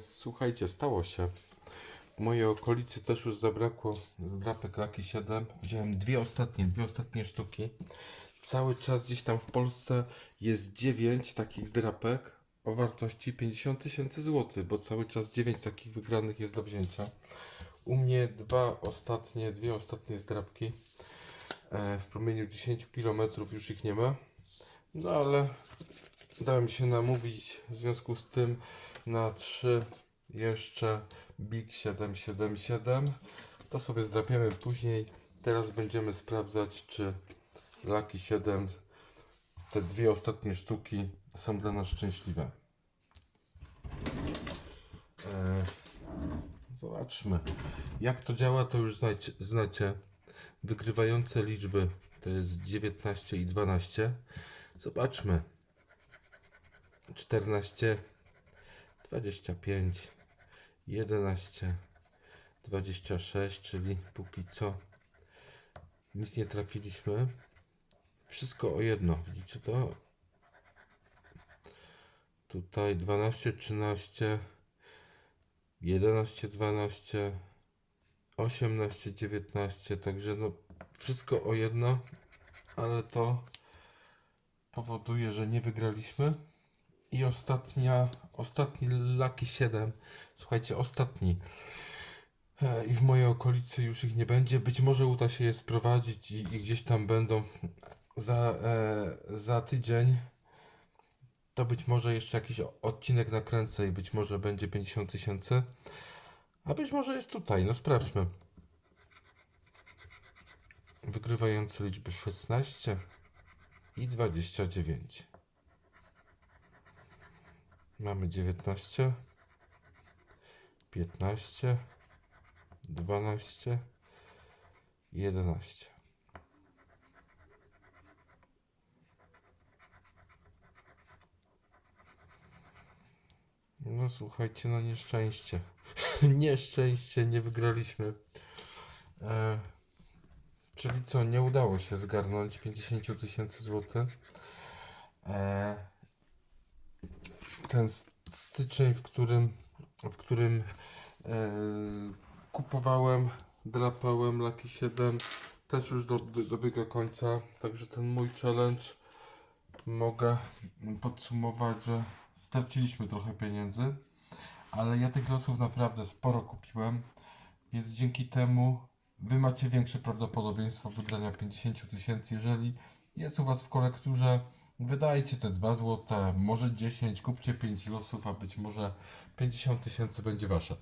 Słuchajcie, stało się. W mojej okolicy też już zabrakło zdrapek Lucky 7. Wziąłem dwie ostatnie, dwie ostatnie sztuki. Cały czas gdzieś tam w Polsce jest 9 takich zdrapek o wartości 50 tysięcy złotych, bo cały czas 9 takich wygranych jest do wzięcia. U mnie dwa ostatnie, dwie ostatnie zdrapki. E, w promieniu 10 km już ich nie ma. No ale dałem się namówić w związku z tym na trzy jeszcze Big 777. To sobie zdrapiemy później. Teraz będziemy sprawdzać, czy Lucky 7, te dwie ostatnie sztuki są dla nas szczęśliwe. E, zobaczmy. Jak to działa, to już znajcie, znacie. Wygrywające liczby to jest 19 i 12. Zobaczmy. 14, 25, 11, 26, czyli póki co nic nie trafiliśmy. Wszystko o jedno, widzicie to? Tutaj 12, 13, 11, 12, 18, 19, także no wszystko o jedno, ale to powoduje, że nie wygraliśmy. I ostatnia, ostatni Lucky 7. Słuchajcie, ostatni. E, I w mojej okolicy już ich nie będzie. Być może uda się je sprowadzić i, i gdzieś tam będą za, e, za tydzień. To być może jeszcze jakiś odcinek nakręcę i być może będzie 50 tysięcy. A być może jest tutaj. No sprawdźmy. Wygrywające liczby 16 i 29. Mamy 19, 15, 12, 11. No słuchajcie, no nieszczęście. nieszczęście, nie wygraliśmy. E, czyli co, nie udało się zgarnąć 50 tysięcy złotych. E, ten styczeń, w którym, w którym e, kupowałem, drapałem Lucky 7, też już do, do, dobiega końca. Także ten mój challenge mogę podsumować, że straciliśmy trochę pieniędzy, ale ja tych losów naprawdę sporo kupiłem, więc dzięki temu wy macie większe prawdopodobieństwo wygrania 50 tysięcy. Jeżeli jest u was w kolekturze, wydajcie te 2 złote, może 10, kupcie 5 losów, a być może 50 tysięcy będzie wasze.